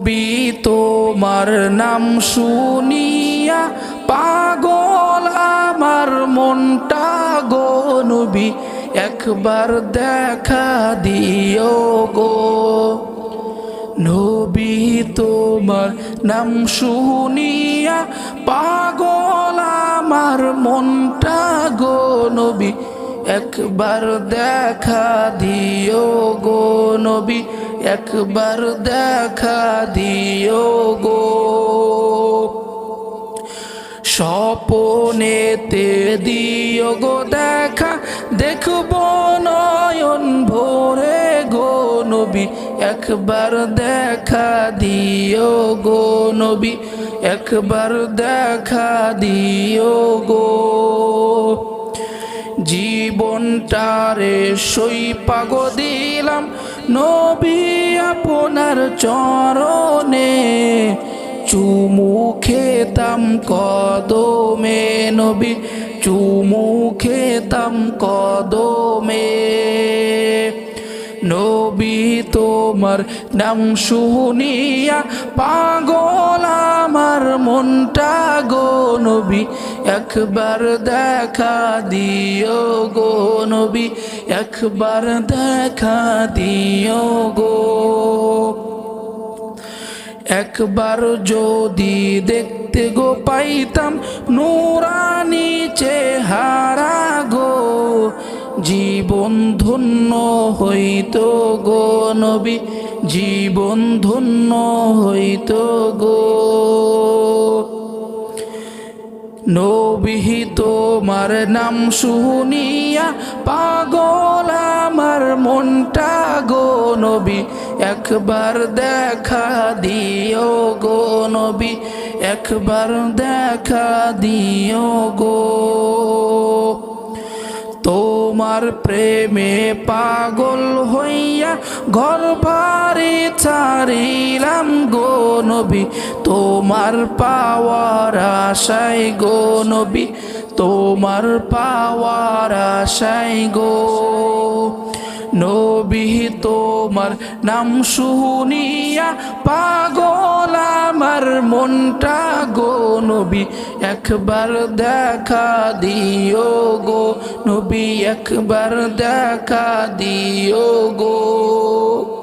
নবী তোমার নাম শুনিয়া পাগল আমার মনটা গো একবার দেখা দিও গো। নবী তোমার নাম শুনিয়া পাগল আমার মনটা গো একবার দেখা দিও গো নবী। একবার দেখা দিও গো। স্বপনেতে দিও গো দেখা, দেখব নয়ন ভোরে গো নবী। একবার দেখা দিও গো নবী, একবার দেখা দিও গো। জীবনটারে সই পাগ দিলাম নবী আপনার চরণে চুমু খেতাম কদমে, নবী চুমু খেতাম কদমে। নবী তোমার নাম শুনিয়া পাগল আমার মনটা নবী, একবার দেখা দিও গো নবী, একবার দেখা দিও গো। একবার যদি দেখতে গো পাইতাম নুরানি চেহারা গো, জীবন ধন্য হইতো গো নবী, জীবন ধন্য হইতো গো। নবী তোমার নাম শুনিয়া পাগল আমার মনটা গো নবী, একবার দেখা দিও গো নবী, একবার দেখা দিও গো। তোমার প্রেমে পাগল হইয়া ঘর ভারে ছাড়িলাম গো নবী। তোমার পাওয়ার আশায় গো নবী। তোমার পাওয়ার আশায় গো নবী তোমার নাম শুনিয়া পাগল আমার মনটা গো নবী, একবার দেখা দিও গো নবী, একবার দেখা দিও গো।